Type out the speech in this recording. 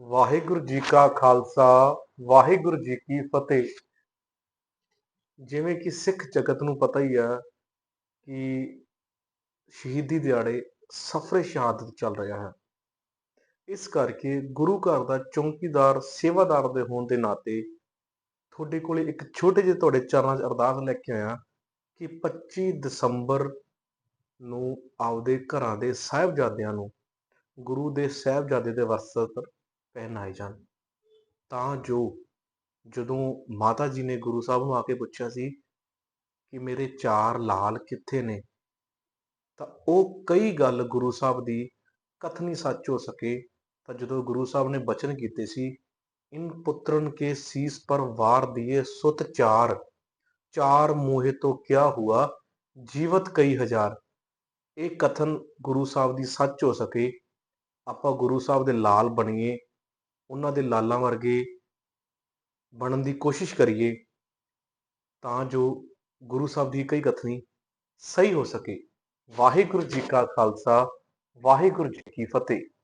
ਵਾਹਿਗੁਰੂ ਜੀ ਕਾ ਖਾਲਸਾ, ਵਾਹਿਗੁਰੂ ਜੀ ਕੀ ਫਤਿਹ। ਜਿਵੇਂ ਕਿ ਸਿੱਖ ਜਗਤ ਨੂੰ ਪਤਾ ਹੀ ਆ ਕਿ ਸ਼ਹੀਦੀ ਦਿਹਾੜੇ ਸਫਰੇ ਸ਼ਹਾਦਤ ਚੱਲ ਰਿਹਾ ਹੈ। ਇਸ ਕਰਕੇ ਗੁਰੂ ਘਰ ਦਾ ਚੌਂਕੀਦਾਰ, ਸੇਵਾਦਾਰ ਦੇ ਹੋਣ ਦੇ ਨਾਤੇ ਤੁਹਾਡੇ ਕੋਲੇ ਇੱਕ ਛੋਟੇ ਜਿਹੇ ਤੁਹਾਡੇ ਚਰਨਾਂ 'ਚ ਅਰਦਾਸ ਲੈ ਕੇ ਆਇਆ ਕਿ 25 ਦਸੰਬਰ ਨੂੰ ਆਪਦੇ ਘਰਾਂ ਦੇ ਸਾਹਿਬਜ਼ਾਦਿਆਂ ਨੂੰ, ਗੁਰੂ ਦੇ ਸਾਹਿਬਜ਼ਾਦੇ ਦੇ ਵਸਤਰ ਪਹਿਨਾਏ ਜਾਣ। ਤਾਂ ਜੋ ਜਦੋਂ ਮਾਤਾ ਜੀ ਨੇ ਗੁਰੂ ਸਾਹਿਬ ਨੂੰ ਆ ਕੇ ਪੁੱਛਿਆ ਸੀ ਕਿ ਮੇਰੇ ਚਾਰ ਲਾਲ ਕਿੱਥੇ ਨੇ, ਤਾਂ ਉਹ ਕਈ ਗੱਲ ਗੁਰੂ ਸਾਹਿਬ ਦੀ ਕਥਨੀ ਸੱਚ ਹੋ ਸਕੇ। ਤਾਂ ਜਦੋਂ ਗੁਰੂ ਸਾਹਿਬ ਨੇ ਬਚਨ ਕੀਤੇ ਸੀ, ਇਨ ਪੁੱਤਰਨ ਕੇ ਸੀਸ ਪਰ ਵਾਰ ਦਿਏ ਸੁਤ ਚਾਰ ਚਾਰ ਮੋਹੇ ਤੋਂ ਕਿਆ ਹੁਆ, ਜੀਵਤ ਕਈ ਹਜ਼ਾਰ। ਇਹ ਕਥਨ ਗੁਰੂ ਸਾਹਿਬ ਦੀ ਸੱਚ ਹੋ ਸਕੇ। ਆਪਾਂ ਗੁਰੂ ਸਾਹਿਬ ਦੇ ਲਾਲ ਬਣੀਏ ਉਹਨਾਂ ਦੇ ਲਾਲਾਂ ਵਰਗੇ ਬਣਨ ਦੀ ਕੋਸ਼ਿਸ਼ ਕਰੀਏ ਤਾਂ ਜੋ ਗੁਰੂ ਸਾਹਿਬ ਦੀ ਕਈ ਕਥਨੀ ਸਹੀ ਹੋ ਸਕੇ। ਵਾਹਿਗੁਰੂ ਜੀ ਕਾ ਖਾਲਸਾ, ਵਾਹਿਗੁਰੂ ਜੀ ਕੀ ਫਤਿਹ।